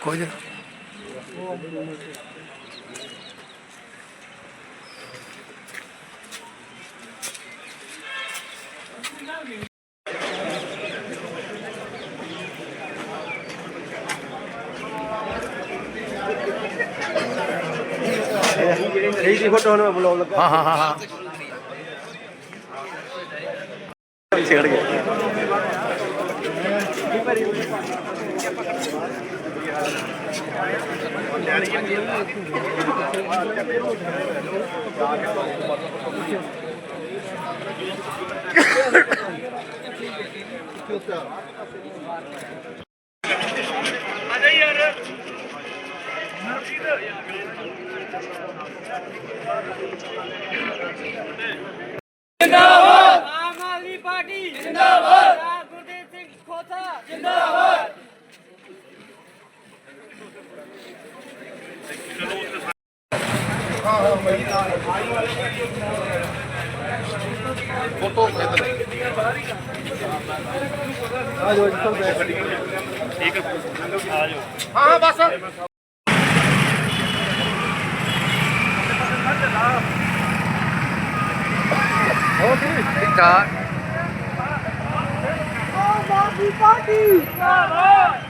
ਕੁਝ ਇਹੀ ਦੀ ਫੋਟੋ ਮੈਂ ਬੁਲਾਉਣ ਲੱਗਾ। ਹਾਂ ਹਾਂ ਹਾਂ ਹਾਂ। ਛੇੜ ਗਿਆ। ਆਮ ਆਦਮੀ ਪਾਰਟੀ ਜਿੰਦਾਬਾਦ ਗੁਰਦੇਵ ਸਿੰਘ ਖੋਸਾ ਜਿੰਦਾਬਾਦ ਠੀਕ ਠਾਕ ਆਮ ਆਦਮੀ ਪਾਰਟੀ। ਜਿੰਦਾਬਾਦ ਤੇਰੀ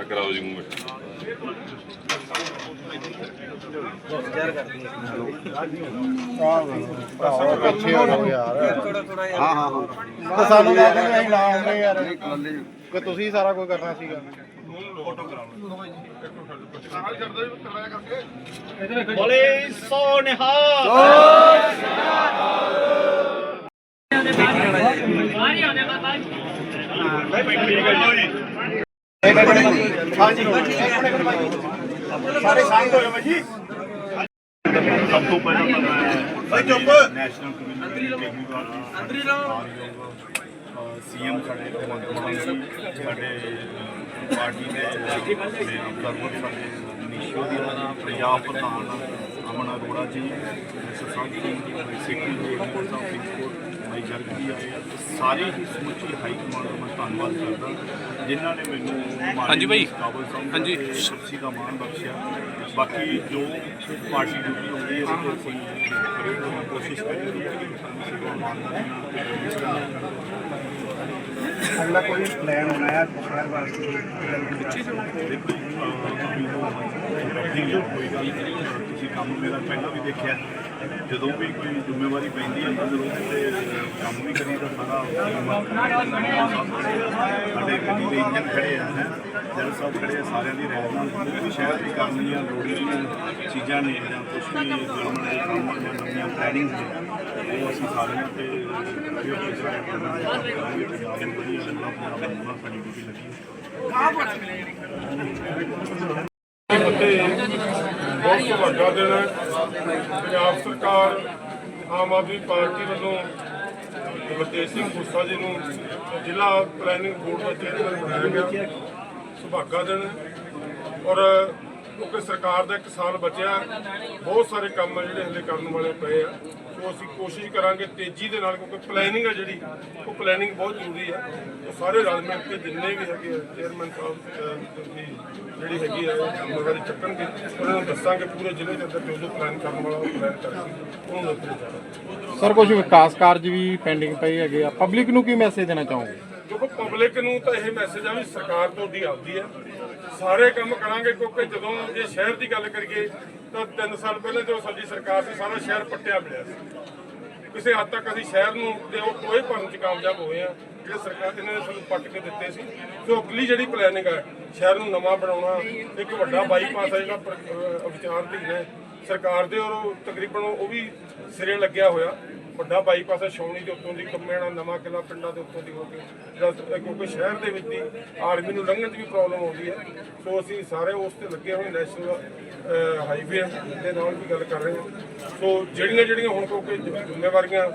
ਕਰਾਓ ਜੀ ਮੂਵਮੈਂਟ ਪਿੱਛੇ ਹੋ ਜਾਓ ਯਾਰ ਹਾਂ ਹਾਂ। ਹਾਂ ਤਾਂ ਸਾਨੂੰ ਦਿੰਦੇ ਅਸੀਂ ਲਾ ਆਉਂਦੇ ਯਾਰ। ਕਿ ਤੁਸੀਂ ਸਾਰਾ ਕੁਝ ਕਰਨਾ ਸੀਗਾ। ਬੋਲੇ ਸੋ ਨਿਹਾਲ। ਸਾਰੇ ਸ਼ਾਂਤ ਹੋ ਜਾਓ ਜੀ ਸਭ ਤੋਂ ਪਹਿਲਾਂ ਮੈਂ ਨੈਸ਼ਨਲ ਕਮਿਊਨਿਟੀ ਅੰਦਰੀ ਰਹੋ ਸੀਐਮ ਸਾਡੇ ਸਾਡੇ ਪਾਰਟੀ ਦੇ ਸਰਵਰ ਸਾਡੇ ਨਿਸ਼ੋ ਦੀ ਪੰਜਾਬ ਪ੍ਰਧਾਨ ਅਮਨ ਅਰੋੜਾ ਜੀ ਸਸਾਂਗੀ ਜੀ ਸਿੱਕੀ ਜੀ ਸਾਹਿਬ ਫਰੀਦਕੋਟ ਮਾਈ ਜਰਗ ਜੀ ਆਏ। ਆ। ਸਾਰੇ ਹੀ ਸਮੁੱਚੀ ਹਾਈ ਕਮਾਂਡ ਦਾ ਮੈਂ ਧੰਨਵਾਦ ਕਰਦਾ। ਜਿਨ੍ਹਾਂ ਨੇ ਮੈਨੂੰ ਹਾਂਜੀ ਭਾਈ। ਹਾਂਜੀ। ਕੁਰਸੀ ਦਾ ਮਾਣ ਬਖਸ਼ਿਆ। ਬਾਕੀ ਜੋ ਪਾਰਟੀ ਡਿਊਟੀ ਹੁੰਦੀ ਹੈ ਉਹ ਅਸੀਂ ਕੋਸ਼ਿਸ਼ ਕਰੀਏ ਕਿ ਸਾਨੂੰ ਸੇਵਾ ਮਾਨ ਦਾ ਅਗਲਾ ਕੋਈ ਪਲਾਨ ਬਣਾਇਆ ਸ਼ਹਿਰ ਵਾਸਤੇ? ਦੇਖੋ ਜੀ ਕੋਈ ਗੱਲ ਨਹੀਂ ਤੁਸੀਂ ਕੰਮ ਮੇਰਾ ਪਹਿਲਾਂ ਵੀ ਦੇਖਿਆ। ਜਦੋਂ ਵੀ ਕੋਈ ਜ਼ਿੰਮੇਵਾਰੀ ਪੈਂਦੀ ਹੈ, ਤਾਂ ਜ਼ਰੂਰ ਤੇ ਕੰਮ ਵੀ ਕਰੀਦਾ ਸਾਰਾ ਸਾਡੇ ਗੱਡੀ ਦੇ ਇੰਜਨ ਖੜੇ ਆ, ਹੈ। ਜਨ ਸਾਹਿਬ ਖੜੇ ਸਾਰਿਆਂ ਦੀ ਰਹਿ ਨਾਲ ਵੀ ਸ਼ਹਿਰ ਦੀ ਕਰਨੀ ਆ ਲੋੜੀ ਚੀਜ਼ਾਂ ਨੇ ਜਾਂ ਕੁਝ ਵੀ ਗਵਰਨਮੈਂਟ ਦੇ ਕੰਮ ਜਾਂ ਨਵੀਆਂ ਪਲੈਨਿੰਗਸ ਨੇ ਉਹ ਅਸੀਂ ਸਾਰਿਆਂ ਤੇ ਇਹ ਪ੍ਰਚਾਰ ਸਾਡੀ ਡਿਊਟੀ ਲੱਗੀ ਬਹੁਤ ਵੱਡਾ ਦਿਨ ਹੈ ਪੰਜਾਬ ਸਰਕਾਰ, ਆਮ ਆਦਮੀ ਪਾਰਟੀ ਵੱਲੋਂ ਗੁਰਤੇਜ ਸਿੰਘ ਖੁੱਸਾ ਜੀ ਨੂੰ ਜ਼ਿਲ੍ਹਾ ਪਲੈਨਿੰਗ ਬੋਰਡ ਦਾ ਚੇਅਰਮੈਨ ਬਣਾਇਆ ਗਿਆ। ਸੁਭਾਗਾ ਦਿਨ ਔਰ ਕਿਉਂਕਿ ਸਰਕਾਰ ਦਾ ਇੱਕ ਸਾਲ ਬਚਿਆ, ਬਹੁਤ ਸਾਰੇ ਕੰਮ ਆ ਜਿਹੜੇ ਹਲੇ ਕਰਨ ਵਾਲੇ ਪਏ ਆ। ਸੋ ਅਸੀਂ ਕੋਸ਼ਿਸ਼ ਕਰਾਂਗੇ ਤੇਜ਼ੀ ਦੇ ਨਾਲ, ਕਿਉਂਕਿ ਪਲੈਨਿੰਗ ਆ ਜਿਹੜੀ, ਉਹ ਪਲੈਨਿੰਗ ਬਹੁਤ ਜ਼ਰੂਰੀ ਹੈ ਉਹ ਸਾਰੇ ਰਲ ਮਿਲ ਕੇ ਜਿੰਨੇ ਵੀ ਹੈਗੇ ਆ ਚੇਅਰਮੈਨ ਸਾਹਿਬ ਦੀ ਜਿਹੜੀ ਹੈਗੀ ਆ ਜ਼ਿੰਮੇਵਾਰੀ ਚੱਕਣਗੇ। ਉਹਨਾਂ ਨੂੰ ਦੱਸਾਂਗੇ ਪੂਰੇ ਜ਼ਿਲ੍ਹੇ ਦੇ ਅੰਦਰ ਜੋ ਜੋ ਪਲਾਨ ਕਰਨ ਵਾਲਾ ਉਹ ਪਲਾਨ ਕਰਕੇ ਉਹਨੂੰ ਨੱਪੇ ਜਾਣਾ। ਸਰ, ਕੁਝ ਵਿਕਾਸ ਕਾਰਜ ਵੀ ਪੈਂਡਿੰਗ ਪਏ ਹੈਗੇ ਆ। ਪਬਲਿਕ ਨੂੰ ਕੀ ਮੈਸੇਜ ਦੇਣਾ ਚਾਹੋਗੇ? ਦੇਖੋ ਪਬਲਿਕ ਨੂੰ ਤਾਂ ਇਹ ਮੈਸੇਜ ਆ ਵੀ ਸਰਕਾਰ ਤੁਹਾਡੀ ਆਉਂਦੀ ਹੈ ਸਾਰੇ ਕੰਮ ਕਰਾਂਗੇ, ਕਿਉਂਕਿ ਜਦੋਂ ਜੇ ਸ਼ਹਿਰ ਦੀ ਗੱਲ ਕਰੀਏ, ਤਾਂ 3 ਸਾਲ ਪਹਿਲਾਂ ਜਦੋਂ ਸਾਡੀ ਸਰਕਾਰ ਸੀ, ਸਾਰਾ ਸ਼ਹਿਰ ਪੱਟਿਆ ਮਿਲਿਆ ਸੀ। ਕਿਸੇ ਹੱਦ ਤੱਕ ਅਸੀਂ ਸ਼ਹਿਰ ਨੂੰ ਤੇ ਉਹ ਟੋਏ ਭਰਨ ਚ ਕਾਮਯਾਬ ਹੋਏ ਆ, ਜਿਹੜੇ ਸਰਕਾਰ, ਇਹਨਾਂ ਨੇ ਸਾਨੂੰ ਪੱਟ ਕੇ ਦਿੱਤੇ ਸੀ। ਸੋ ਅਗਲੀ ਜਿਹੜੀ ਪਲੈਨਿੰਗ ਆ, ਸ਼ਹਿਰ ਨੂੰ ਨਵਾਂ ਬਣਾਉਣਾ, ਇੱਕ ਵੱਡਾ ਬਾਈਪਾਸ ਆ ਜਿਹੜਾ ਵਿਚਾਰ ਦੀ ਹੈ। ਸਰਕਾਰ ਦੇ ਔਰ ਉਹ ਤਕਰੀਬਨ ਉਹ ਵੀ ਸਿਰੇ ਲੱਗਿਆ ਹੋਇਆ। ਵੱਡਾ ਬਾਈਪਾਸ ਹੈ ਛਾਉਣੀ ਦੇ ਉੱਤੋਂ ਦੀ ਕੰਮੇਣਾ ਨਵਾਂ ਕਿਲਾ ਪਿੰਡਾਂ ਦੇ ਉੱਤੋਂ ਦੀ ਹੋ ਕੇ। ਜਿਹੜਾ ਕਿਉਂਕਿ ਸ਼ਹਿਰ ਦੇ ਵਿੱਚ ਦੀ ਆਰਮੀ ਨੂੰ ਲੰਘਣ ਦੀ ਵੀ ਪ੍ਰੋਬਲਮ ਆਉਂਦੀ ਹੈ। ਸੋ ਅਸੀਂ ਸਾਰੇ ਉਸ ਤੇ ਲੱਗੇ ਹੋਏ ਨੈਸ਼ਨਲ ਹਾਈਵੇ ਦੇ ਨਾਲ ਵੀ ਗੱਲ ਕਰ ਰਹੇ ਹਾਂ। ਸੋ ਜਿਹੜੀਆਂ ਜਿਹੜੀਆਂ ਹੁਣ ਕਿਉਂਕਿ ਜ਼ਿੰਮੇਵਾਰੀਆਂ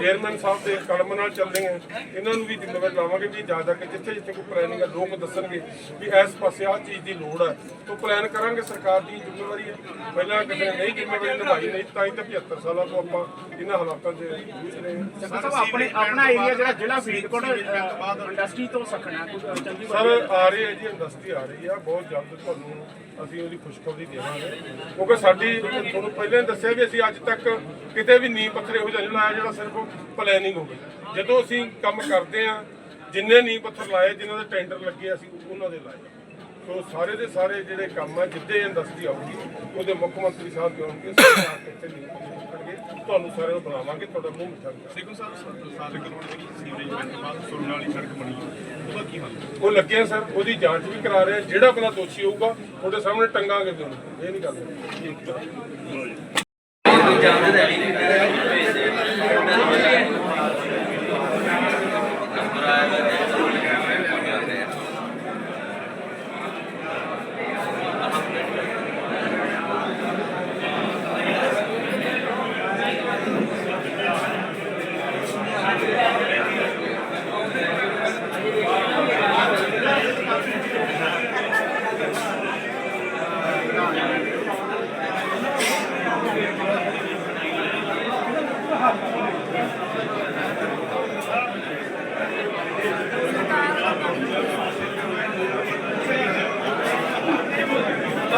ਚੇਅਰਮੈਨ ਸਾਹਿਬ ਦੇ ਕਲਮ ਨਾਲ ਚੱਲ ਰਹੀਆਂ, ਇਹਨਾਂ ਨੂੰ ਵੀ ਜ਼ਿੰਮੇਵਾਰੀ ਲਾਵਾਂਗੇ ਵੀ ਜ਼ਿਆਦਾ ਕਿ ਜਿੱਥੇ ਜਿੱਥੇ ਕੋਈ ਪਲੈਨਿੰਗ ਹੈ ਲੋਕ ਦੱਸਣਗੇ ਵੀ ਇਸ ਪਾਸੇ ਆਹ ਚੀਜ਼ ਦੀ ਲੋੜ ਹੈ ਸੋ ਪਲਾਨ ਕਰਾਂਗੇ ਸਰਕਾਰ ਦੀ ਜ਼ਿੰਮੇਵਾਰੀ। ਹੈ ਪਹਿਲਾਂ ਕਿਸੇ ਨੇ ਨਹੀਂ ਜ਼ਿੰਮੇਵਾਰੀ ਨਿਭਾਈ, ਨਹੀਂ ਤਾਂ ਹੀ ਤਾਂ 75 ਸਾਲਾਂ ਤੋਂ ਆਪਾਂ ਇਹਨਾਂ ਹਾਲਾਤਾਂ 'ਚ ਜੂਝ ਰਹੇ ਹਾਂ ਸਭ ਆਪਣੇ ਆਪਣਾ ਏਰੀਆ ਜਿਹੜਾ ਜ਼ਿਲ੍ਹਾ ਫਰੀਦਕੋਟ ਇੰਡਸਟਰੀ ਤੋਂ ਸਖਣਾ ਚੰਗੀ ਸਰ ਆ ਰਹੀ ਹੈ ਜੀ ਇੰਡਸਟਰੀ ਆ ਰਹੀ ਆ ਬਹੁਤ ਜਲਦ ਤੁਹਾਨੂੰ ਅਸੀਂ ਉਹਦੀ ਖੁਸ਼ਖਬਰੀ ਦੇਵਾਂਗੇ। ਕਿਉਂਕਿ ਸਾਡੀ ਤੁਹਾਨੂੰ ਪਹਿਲਾਂ ਹੀ ਦੱਸਿਆ ਵੀ ਅਸੀਂ ਅੱਜ ਤੱਕ ਕਿਤੇ ਵੀ ਨੀਂਹ ਪੱਥਰ ਇਹੋ ਜਿਹਾ ਨਹੀਂ ਲਾਇਆ ਜਿਹੜਾ ਸਿਰਫ ਪਲੈਨਿੰਗ ਹੋਵੇ। ਜਦੋਂ ਅਸੀਂ ਕੰਮ ਕਰਦੇ ਆ ਜਿੰਨੇ ਨੀਂਹ ਪੱਥਰ ਲਾਏ ਜਿਨ੍ਹਾਂ ਦੇ ਟੈਂਡਰ ਲੱਗੇ ਅਸੀਂ ਉਹਨਾਂ ਦੇ ਲਾਏ। ਸੋ ਸਾਰੇ ਦੇ ਸਾਰੇ ਜਿਹੜੇ ਕੰਮ ਆ ਜਿੱਦੇ ਇੰਡਸਟਰੀ ਆਊਗੀ ਉਹਦੇ ਮੁੱਖ ਮੰਤਰੀ ਸਾਹਿਬ ਆਉਣਗੇ ਸਰਕਾਰ ਕਿੱਥੇ ਨਹੀਂ ਕਰਨਗੇ ਤੁਹਾਨੂੰ ਸਾਰਿਆਂ ਨੂੰ ਬੁਲਾਵਾਂਗੇ ਤੁਹਾਡਾ ਮੂੰਹ ਮਿੱਠਾ ਕਰਾਂਗੇ। ਦੇਖੋ ਸਾਹਿਬ ਸਾਲ ਕਰੋੜ ਦੀ ਸੀਵਰੇਜ ਬੈਂਕ ਬਾਅਦ ਸੁਣਨ ਵਾਲੀ ਸੜਕ ਬਣੀ ਉਹਦਾ ਕੀ ਹੱਲ ਉਹ ਲੱਗੇ ਆ ਸਰ ਉਹਦੀ ਜਾਂਚ ਵੀ ਕਰਾ ਰਹੇ ਆ ਜਿਹੜਾ ਬੰਦਾ ਦੋਸ਼ੀ ਹੋਊਗਾ ਤੁਹਾਡੇ ਸਾਹਮਣੇ ਟੰਗਾਂਗੇ ਵੀ ਉਹਨੂੰ ਇਹ ਨਹੀਂ ਗੱਲ। ਠੀਕ ਹੈ ਗੁਰਦੇਵ ਸਿੰਘ ਗੁਪਤਾ ਜੀ ਨੂੰ ਗਵਰਨਮੈਂਟ ਦੇ ਚੇਅਰਮੈਨ ਬਣਾਇਆ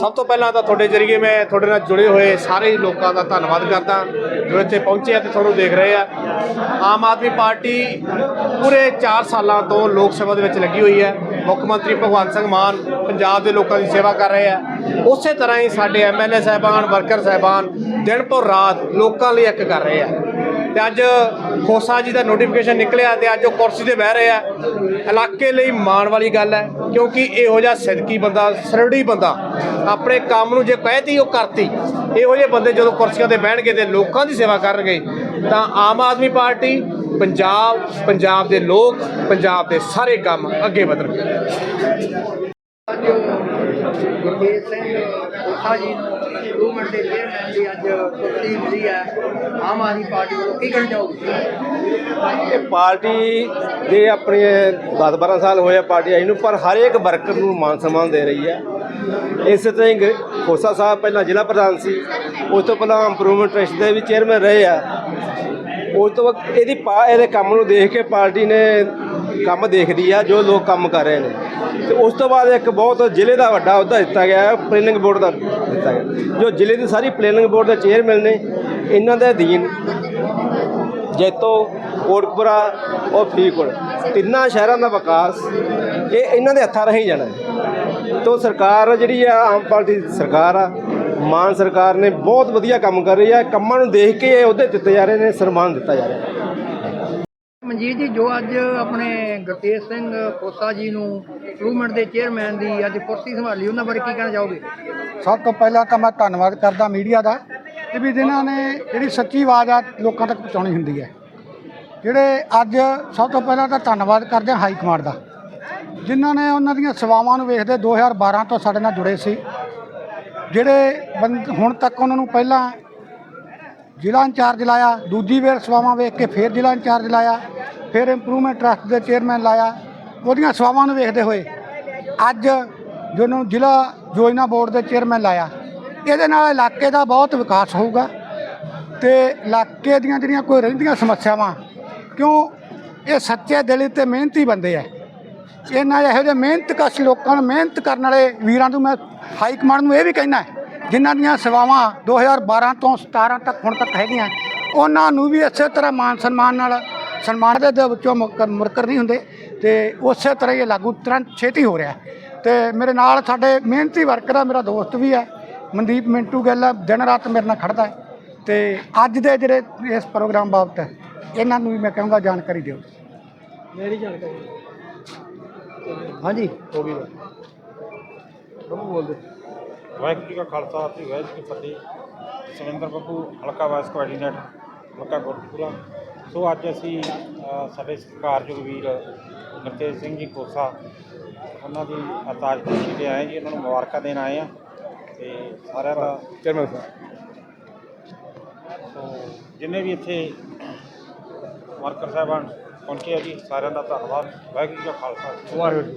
ਸਭ ਤੋਂ ਪਹਿਲਾਂ ਤਾਂ ਤੁਹਾਡੇ ਜਰੀਏ ਮੈਂ ਤੁਹਾਡੇ ਨਾਲ ਜੁੜੇ ਹੋਏ ਸਾਰੇ ਲੋਕਾਂ ਦਾ ਧੰਨਵਾਦ ਕਰਦਾ, ਜੋ ਇੱਥੇ ਪਹੁੰਚੇ ਆ ਤੇ ਤੁਹਾਨੂੰ ਦੇਖ ਰਹੇ ਆ। ਆਮ ਆਦਮੀ ਪਾਰਟੀ ਪੂਰੇ 4 ਸਾਲਾਂ ਤੋਂ ਲੋਕ ਸਭਾ ਦੇ ਵਿੱਚ ਲੱਗੀ ਹੋਈ ਹੈ। ਮੁੱਖ ਮੰਤਰੀ ਭਗਵੰਤ ਸਿੰਘ ਮਾਨ ਪੰਜਾਬ ਦੇ ਲੋਕਾਂ ਦੀ ਸੇਵਾ ਕਰ ਰਹੇ ਆ। ਉਸੇ ਤਰ੍ਹਾਂ ਹੀ ਸਾਡੇ ਐਮਐਲਏ ਸਾਹਿਬਾਨ, ਵਰਕਰ ਸਾਹਿਬਾਨ ਦਿਨ ਤੋਂ ਰਾਤ ਲੋਕਾਂ ਲਈ ਇੱਕ ਕਰ ਰਹੇ ਆ। ਤੇ ਅੱਜ ਖੋਸਾ ਜੀ ਦਾ ਨੋਟੀਫਿਕੇਸ਼ਨ ਨਿਕਲਿਆ ਤੇ ਅੱਜ ਉਹ ਕੁਰਸੀ ਤੇ ਬਹਿ ਰਹੇ ਆ। ਇਲਾਕੇ ਲਈ ਮਾਣ ਵਾਲੀ ਗੱਲ ਹੈ, ਕਿਉਂਕਿ ਇਹੋ ਜਿਹਾ ਸਿੱਧਕੀ ਬੰਦਾ ਸਰੜੀ ਬੰਦਾ ਆਪਣੇ ਕੰਮ ਨੂੰ ਜੇ ਕਹਿਤੀ, ਉਹ ਕਰਤੀ। ਇਹੋ ਜਿਹੇ ਬੰਦੇ ਜਦੋਂ ਕੁਰਸੀਆਂ ਤੇ ਬਹਿਣਗੇ ਤੇ ਲੋਕਾਂ ਦੀ ਸੇਵਾ ਕਰਨਗੇ, ਤਾਂ ਆਮ ਆਦਮੀ ਪਾਰਟੀ, ਪੰਜਾਬ ਪੰਜਾਬ ਦੇ ਲੋਕ, ਪੰਜਾਬ ਦੇ ਸਾਰੇ ਕੰਮ ਅੱਗੇ ਵਧਣਗੇ। ਅੱਜ ਸਿੰਘ ਗੁਪਤਾ ਜੀ ਨੂੰ ਗਵਰਨਮੈਂਟ ਦੇ ਚੇਅਰਮੈਨ ਦੀ ਅੱਜ ਕੁਰਸੀ ਮਿਲੀ ਹੈ। ਆਮ ਆਦਮੀ ਪਾਰਟੀ ਵੱਲੋਂ ਕੀ ਕਹਿਣਾ ਚਾਹੋਗੇ? ਇਹ ਪਾਰਟੀ ਦੇ ਆਪਣੇ 10-12 ਸਾਲ ਹੋਏ ਆ ਪਾਰਟੀ ਆਈ ਨੂੰ, ਪਰ ਹਰੇਕ ਵਰਕਰ ਨੂੰ ਮਾਨ ਸਨਮਾਨ ਦੇ ਰਹੀ ਹੈ। ਇਸੇ ਤਰ੍ਹਾਂ ਹੀ ਖੋਸਾ ਸਾਹਿਬ ਪਹਿਲਾਂ ਜ਼ਿਲ੍ਹਾ ਪ੍ਰਧਾਨ ਸੀ, ਉਸ ਤੋਂ ਪਹਿਲਾਂ ਇੰਪਰੂਵਮੈਂਟ ਟਰਸਟ ਦੇ ਵੀ ਚੇਅਰਮੈਨ ਰਹੇ ਆ। ਉਸ ਤੋਂ ਬਾਅਦ ਇਹਦੀ ਪਾ, ਇਹਦੇ ਕੰਮ ਨੂੰ ਦੇਖ ਕੇ ਪਾਰਟੀ ਨੇ ਕੰਮ ਦੇਖਦੀ ਆ, ਜੋ ਲੋਕ ਕੰਮ ਕਰ ਰਹੇ ਨੇ। ਤੇ ਉਸ ਤੋਂ ਬਾਅਦ ਇੱਕ ਬਹੁਤ ਜ਼ਿਲ੍ਹੇ ਦਾ ਵੱਡਾ ਅਹੁਦਾ ਦਿੱਤਾ ਗਿਆ ਹੈ ਪਲੈਨਿੰਗ ਬੋਰਡ ਦਾ ਦਿੱਤਾ ਗਿਆ। ਜੋ ਜ਼ਿਲ੍ਹੇ ਦੀ ਸਾਰੀ ਪਲੈਨਿੰਗ ਬੋਰਡ ਦੇ ਚੇਅਰਮੈਨ ਨੇ ਇਹਨਾਂ ਦੇ ਅਧੀਨ ਜੈਤੋ ਕੋਟਪੁਰਾ ਔਰ ਫਰੀਦਕੋਟ, ਤਿੰਨਾਂ ਸ਼ਹਿਰਾਂ ਦਾ ਵਿਕਾਸ ਇਹ ਇਹਨਾਂ ਦੇ ਹੱਥਾਂ ਰਹੀ ਜਾਣਾ ਹੈ। ਸਰਕਾਰ ਜਿਹੜੀ ਆ, ਆਮ ਪਾਰਟੀ ਸਰਕਾਰ ਆ, ਮਾਨ ਸਰਕਾਰ ਨੇ ਬਹੁਤ ਵਧੀਆ ਕੰਮ ਕਰ ਰਹੀ ਹੈ ਕੰਮਾਂ ਨੂੰ ਦੇਖ ਕੇ ਇਹ ਅਹੁਦੇ ਦਿੱਤੇ ਜਾ ਰਹੇ ਨੇ, ਸਨਮਾਨ ਦਿੱਤਾ ਜਾ ਰਿਹਾ ਮਨਜੀਤ ਜੀ, ਜੋ ਅੱਜ ਆਪਣੇ ਗੁਰਤੇਜ ਸਿੰਘ ਖੋਸਾ ਜੀ ਨੂੰ ਇੰਪਰੂਵਮੈਂਟ ਦੇ ਚੇਅਰਮੈਨ ਦੀ ਅੱਜ ਕੁਰਸੀ ਸੰਭਾਲੀ, ਉਹਨਾਂ ਬਾਰੇ ਕੀ ਕਹਿਣਾ ਚਾਹੋਗੇ? ਸਭ ਤੋਂ ਪਹਿਲਾਂ ਤਾਂ ਮੈਂ ਧੰਨਵਾਦ ਕਰਦਾ ਮੀਡੀਆ ਦਾ ਕਿ ਵੀ ਜਿਨ੍ਹਾਂ ਨੇ ਜਿਹੜੀ ਸੱਚੀ ਆਵਾਜ਼ ਆ ਲੋਕਾਂ ਤੱਕ ਪਹੁੰਚਾਉਣੀ ਹੁੰਦੀ ਹੈ। ਜਿਹੜੇ ਅੱਜ ਸਭ ਤੋਂ ਪਹਿਲਾਂ ਤਾਂ ਧੰਨਵਾਦ ਕਰਦੇ ਹਾਂ ਹਾਈ ਕਮਾਂਡ ਦਾ, ਜਿਨ੍ਹਾਂ ਨੇ ਉਹਨਾਂ ਦੀਆਂ ਸੇਵਾਵਾਂ ਨੂੰ ਵੇਖਦੇ 2012 ਤੋਂ ਸਾਡੇ ਨਾਲ ਜੁੜੇ ਸੀ। ਜਿਹੜੇ ਬੰਦ ਹੁਣ ਤੱਕ ਉਹਨਾਂ ਨੂੰ ਪਹਿਲਾਂ ਜ਼ਿਲ੍ਹਾ ਇੰਚਾਰਜ ਲਾਇਆ, ਦੂਜੀ ਵਾਰ ਸੇਵਾਵਾਂ ਵੇਖ ਕੇ ਫਿਰ ਜ਼ਿਲ੍ਹਾ ਇੰਚਾਰਜ ਲਾਇਆ, ਫਿਰ ਇੰਪਰੂਵਮੈਂਟ ਟਰਸਟ ਦੇ ਚੇਅਰਮੈਨ ਲਾਇਆ, ਉਹਦੀਆਂ ਸੇਵਾਵਾਂ ਨੂੰ ਵੇਖਦੇ ਹੋਏ ਅੱਜ ਜੋ ਉਹਨੂੰ ਜ਼ਿਲ੍ਹਾ ਯੋਜਨਾ ਬੋਰਡ ਦੇ ਚੇਅਰਮੈਨ ਲਾਇਆ, ਇਹਦੇ ਨਾਲ ਇਲਾਕੇ ਦਾ ਬਹੁਤ ਵਿਕਾਸ ਹੋਊਗਾ ਤੇ ਇਲਾਕੇ ਦੀਆਂ ਜਿਹੜੀਆਂ ਕੋਈ ਰਹਿੰਦੀਆਂ ਸਮੱਸਿਆਵਾਂ, ਕਿਉਂ ਇਹ ਸੱਚੇ ਦਿਲ ਤੇ ਮਿਹਨਤੀ ਬੰਦੇ ਆ ਇਹਨਾਂ ਇਹੋ ਜਿਹੇ ਮਿਹਨਤਕਸ਼ ਲੋਕਾਂ ਨੂੰ ਮਿਹਨਤ ਕਰਨ ਵਾਲੇ ਵੀਰਾਂ ਨੂੰ ਮੈਂ ਹਾਈ ਕਮਾਂਡ ਨੂੰ ਇਹ ਵੀ ਕਹਿਣਾ ਜਿਨ੍ਹਾਂ ਦੀਆਂ ਸੇਵਾਵਾਂ 2012 ਤੋਂ 17 ਤੱਕ ਹੁਣ ਤੱਕ ਹੈਗੀਆਂ ਉਹਨਾਂ ਨੂੰ ਵੀ ਇਸੇ ਤਰ੍ਹਾਂ ਮਾਨ ਸਨਮਾਨ ਨਾਲ ਸਨਮਾਨ ਦੇ ਦੇ ਵਿੱਚੋਂ ਮੁੱਕਰ ਮੁਰਕਰ ਨਹੀਂ ਹੁੰਦੇ ਤੇ ਉਸੇ ਤਰ੍ਹਾਂ ਹੀ ਇਹ ਲਾਗੂ ਤੁਰੰਤ ਛੇਤੀ ਹੋ ਰਿਹਾ। ਤੇ ਮੇਰੇ ਨਾਲ ਸਾਡੇ ਮਿਹਨਤੀ ਵਰਕਰ ਆ ਮੇਰਾ ਦੋਸਤ ਵੀ ਹੈ ਮਨਦੀਪ ਮਿੰਟੂ ਗਿੱਲ ਆ, ਦਿਨ ਰਾਤ ਮੇਰੇ ਨਾਲ ਖੜਦਾ ਹੈ। ਤੇ ਅੱਜ ਦੇ ਜਿਹੜੇ ਇਸ ਪ੍ਰੋਗਰਾਮ ਬਾਬਤ ਇਹਨਾਂ ਨੂੰ ਵੀ ਮੈਂ ਕਹਾਂਗਾ ਜਾਣਕਾਰੀ ਦਿਓ। ਮੇਰੀ ਜਾਣਕਾਰੀ। ਹਾਂਜੀ। ਵਾਹਿਗੁਰੂ ਜੀ ਕਾ ਖਾਲਸਾ ਅਤੇ ਵਾਹਿਗੁਰੂ ਜੀ ਕੀ ਫਤਿਹ। ਸੁਰਿੰਦਰ ਬੱਬੂ ਹਲਕਾ ਵਾਈਸ ਕੋਆਰਡੀਨੇਟਰ ਹਲਕਾ ਕੋਟਪੂਰਾ ਸੋ ਅੱਜ ਅਸੀਂ ਸਾਡੇ ਸਤਿਕਾਰਯੋਗ ਵੀਰ ਗੁਰਤੇਜ ਸਿੰਘ ਜੀ ਕੋਸਾ ਉਹਨਾਂ ਦੀ ਅਤਾਜ ਖੁਸ਼ੀ ਤੇ ਆਏ ਜੀ ਉਹਨਾਂ ਨੂੰ ਮੁਬਾਰਕਾਂ ਦੇਣ ਆਏ ਆ ਤੇ ਸਾਰਿਆਂ ਦਾ ਚੇਅਰਮੈਨ ਸਾਹਿਬ। ਸੋ ਜਿੰਨੇ ਵੀ ਇੱਥੇ ਵਰਕਰ ਸਾਹਿਬਾਨ ਪਹੁੰਚੇ ਆ ਜੀ ਸਾਰਿਆਂ ਦਾ ਧੰਨਵਾਦ। ਵਾਹਿਗੁਰੂ ਜੀ ਕਾ ਖਾਲਸਾ। ਵਾਹਿਗੁਰੂ